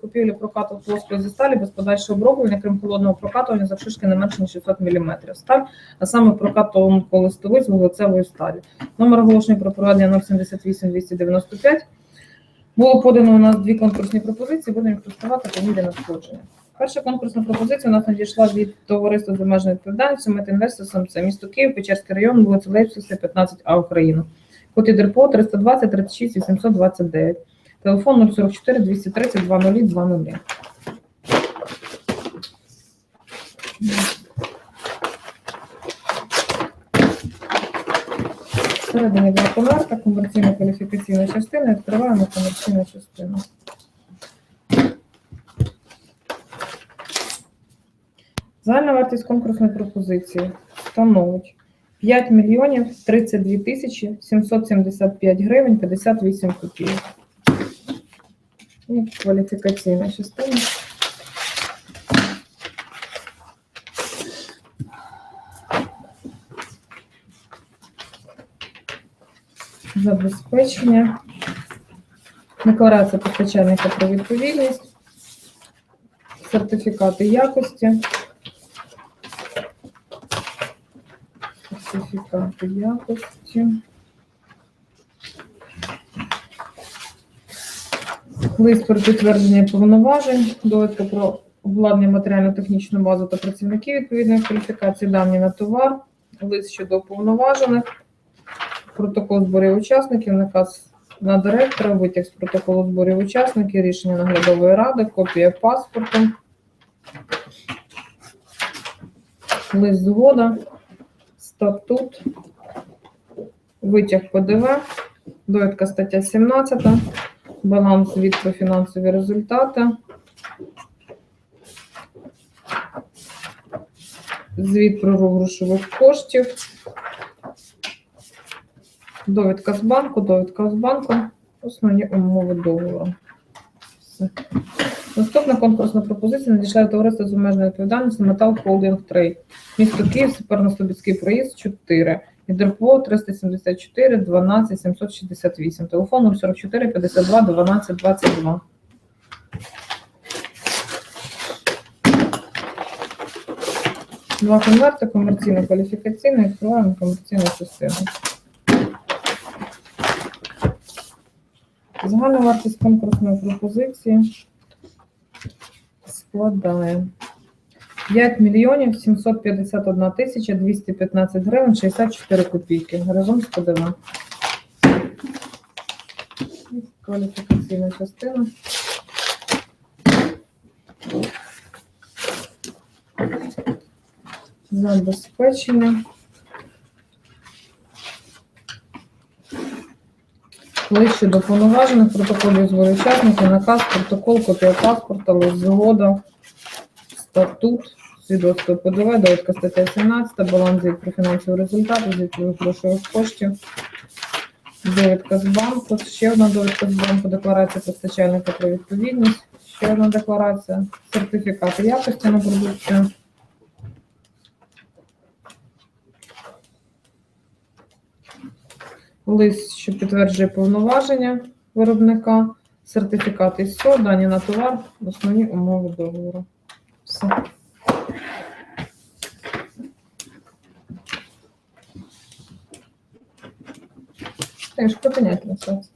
купівлі прокату плоскої зі сталі без подальшого оброблення, крім холодного прокатування завшишки не менше ніж 600 мм. Сталь, а саме прокат тонколистовий з вуглецевої сталі. Номер оголошення про проведення 078 295. Було подано у нас дві конкурсні пропозиції, будемо їх представати по мірі надходження. Перша конкурсна пропозиція у нас надійшла від товариства з обмеженою відповідальністю Метінвестисом. Це місто Київ, Печерський район, вулиця Лейпцига, 15А Україна. Код ІДРПО 320 36 829. Телефон 044 230 20 20. Всередині була конверта, комерційна кваліфікаційна частина, відкриваємо комерційну частину. Загальна вартість конкурсної пропозиції становить 5 мільйонів 32 тисячі 775 гривень 58 копійок. І кваліфікаційна частина. Забезпечення. Декларація постачальника про відповідність. Сертифікати якості. Сертифікати якості. Лист про підтвердження повноважень, довідка про обладнання матеріально-технічну базу та працівників відповідної кваліфікації, дані на товар, лист щодо уповноважених, протокол зборів учасників, наказ на директора, витяг з протоколу зборів учасників, рішення наглядової ради, копія паспорту, лист згода, статут, витяг ПДВ, довідка стаття 17, баланс звіт про фінансові результати, звіт про грошових коштів, довідка з банку, довідка з банку, основні умови договору. Все. Наступна конкурсна пропозиція надійшла від товариства з обмеженою відповідальністю Метал Холдинг Трейд. Місто Київ, Саперно-Слобідський проїзд 4. ІДРПО 374 12 768. Телефон 044 52 12 22. Два конверти, комерційно кваліфікаційний, відкриваємо комерційну частину. Загальна вартість конкурсної пропозиції складає 5 мільйонів 751 тисяча 215 гривень 64 копійки разом з ПДВ. Кваліфікаційна частина. Забезпечення. Лише до повноважених протоколів учасників, наказ, протокол, копія паспорта, згода, статут, свідоцтво ПДВ, довідка стаття 17, баланс звіт про фінансові результати, звіт грошових коштів, довідка з банку, ще одна довідка з банку, декларація постачальника про відповідність, ще одна декларація, сертифікати якості на продукцію. Лист, що підтверджує повноваження виробника, сертифікат ІСО, дані на товар, основні умови договору. Все. Теж потиняти на сайт.